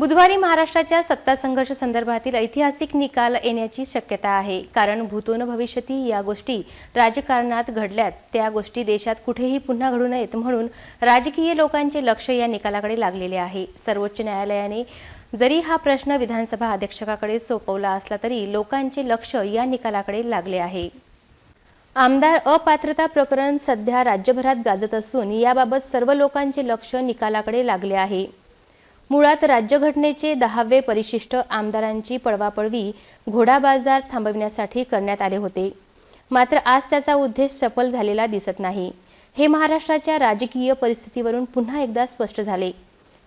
बुधवारी महाराष्ट्राच्या सत्ता संघर्ष संदर्भातील ऐतिहासिक निकाल येण्याची शक्यता आहे. कारण भूतोन भविष्यती या गोष्टी राजकारणात घडल्यात. त्या गोष्टी देशात कुठेही पुन्हा घडू नयेत म्हणून राजकीय लोकांचे लक्ष या निकालाकडे लागलेले आहे. सर्वोच्च न्यायालयाने जरी हा प्रश्न विधानसभा अध्यक्षकाकडे सोपवला असला तरी लोकांचे लक्ष या निकालाकडे लागले आहे. आमदार अपात्रता प्रकरण सध्या राज्यभरात गाजत असून याबाबत सर्व लोकांचे लक्ष निकालाकडे लागले आहे. मुळात राज्यघटनेचे दहावे परिशिष्ट आमदारांची पळवापळवी घोडा बाजार थांबविण्यासाठी करण्यात आले होते. मात्र आज त्याचा उद्देश सफल झालेला दिसत नाही. हे महाराष्ट्राच्या राजकीय परिस्थितीवरून पुन्हा एकदा स्पष्ट झाले.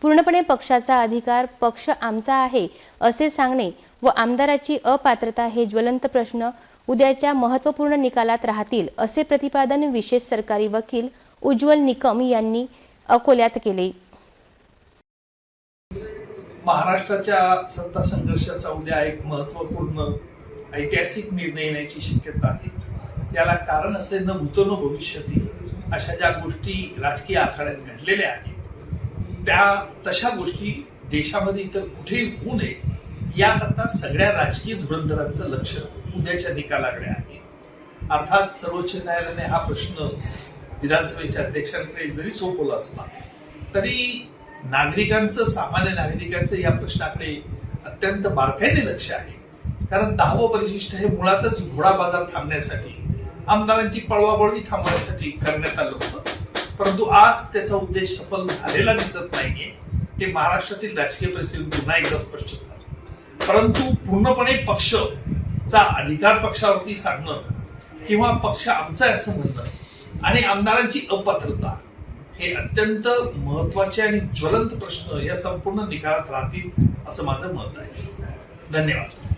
पूर्णपणे पक्षाचा अधिकार पक्ष आमचा आहे असे सांगणे व आमदाराची अपात्रता हे ज्वलंत प्रश्न उद्याच्या महत्त्वपूर्ण निकालात राहतील असे प्रतिपादन विशेष सरकारी वकील उज्ज्वल निकम यांनी अकोल्यात केले. महाराष्ट्राच्या सत्ता संघर्षाचा उद्या एक महत्त्वपूर्ण ऐतिहासिक निर्णय येण्याची शक्यता आहे. याला कारण असे न भूतो न भविष्यती अशा ज्या गोष्टी राजकीय आखाड्यात घडलेल्या आहेत त्या तशा गोष्टी देशामध्ये इतर कुठेही होऊ नये याकरता सगळ्या राजकीय धुरंधरांचं लक्ष उद्याच्या निकालाकडे आहे. अर्थात सर्वोच्च न्यायालयाने हा प्रश्न विधानसभेच्या अध्यक्षांकडे जरी सोपवला असला तरी नागरिकांचं सामान्य नागरिकांचं या प्रश्नाकडे अत्यंत बारकाईने लक्ष आहे. कारण दहावं परिशिष्ट हे मुळातच घोडा बाजार थांबण्यासाठी आमदारांची पळवापळवी थांबवण्यासाठी करण्यात आलं होतं. परंतु आज त्याचा उद्देश सफल झालेला दिसत नाहीये. हे महाराष्ट्रातील राजकीय परिस्थिती पुन्हा एकदा स्पष्ट झालं. परंतु पूर्णपणे पक्षचा अधिकार पक्षावरती सांगणं किंवा पक्ष आमचा आहे असं म्हणणं आणि आमदारांची अपात्रता हे अत्यंत महत्त्वाचे आणि ज्वलंत प्रश्न या संपूर्ण निकालात राहतील असं माझं मत आहे. धन्यवाद.